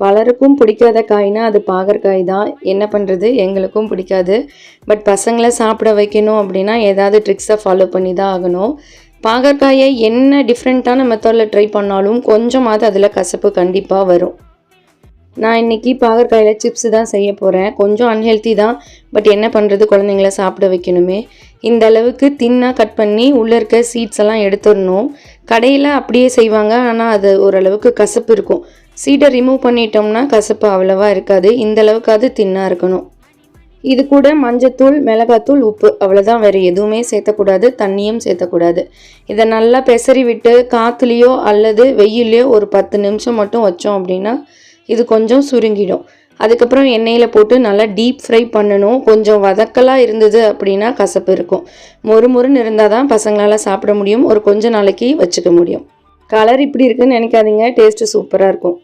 பலருக்கும் பிடிக்காத காய்னா அது பாகற்காய் தான். என்ன பண்ணுறது எங்களுக்கும் பிடிக்காது. பட் பசங்களை சாப்பிட வைக்கணும் அப்படின்னா ஏதாவது ட்ரிக்ஸை ஃபாலோ பண்ணி தான் ஆகணும். பாகற்காயை என்ன டிஃப்ரெண்ட்டான மெத்தடில் ட்ரை பண்ணாலும் கொஞ்சமாவது அதில் கசப்பு கண்டிப்பாக வரும். நான் இன்றைக்கி பாகற்காயில் சிப்ஸ் தான் செய்ய போகிறேன் கொஞ்சம் அன்ஹெல்த்தி தான். பட் என்ன பண்ணுறது குழந்தைங்கள சாப்பிட வைக்கணுமே. இந்த அளவுக்கு தின்னாக கட் பண்ணி உள்ளே இருக்க சீட்ஸ் எல்லாம் எடுத்துடணும். கடையில் அப்படியே செய்வாங்க. ஆனால் அது ஓரளவுக்கு கசப்பு இருக்கும். சீடை ரிமூவ் பண்ணிட்டோம்னா கசப்பு அவ்வளவா இருக்காது. இந்த அளவுக்காவது தின்னாக இருக்கணும். இது கூட மஞ்சத்தூள் மிளகாத்தூள் உப்பு. அவ்வளோதான் வேறு எதுவுமே சேர்த்தக்கூடாது. தண்ணியும் சேர்த்தக்கூடாது. இதை நல்லா பெசறி விட்டு காற்றுலேயோ அல்லது வெயிலையோ ஒரு பத்து நிமிஷம் மட்டும் வச்சோம் அப்படின்னா இது கொஞ்சம் சுருங்கிடும். அதுக்கப்புறம் எண்ணெயில் போட்டு நல்லா டீப் ஃப்ரை பண்ணணும். கொஞ்சம் வதக்கலாக இருந்தது அப்படின்னா கசப்பு இருக்கும். மொறு மொறுன்னு இருந்தால் தான் பசங்களால் சாப்பிட முடியும். ஒரு கொஞ்ச நாளைக்கு வச்சுக்க முடியும். கலர் இப்படி இருக்குன்னு நினைக்காதீங்க. டேஸ்ட்டு சூப்பராக இருக்கும்.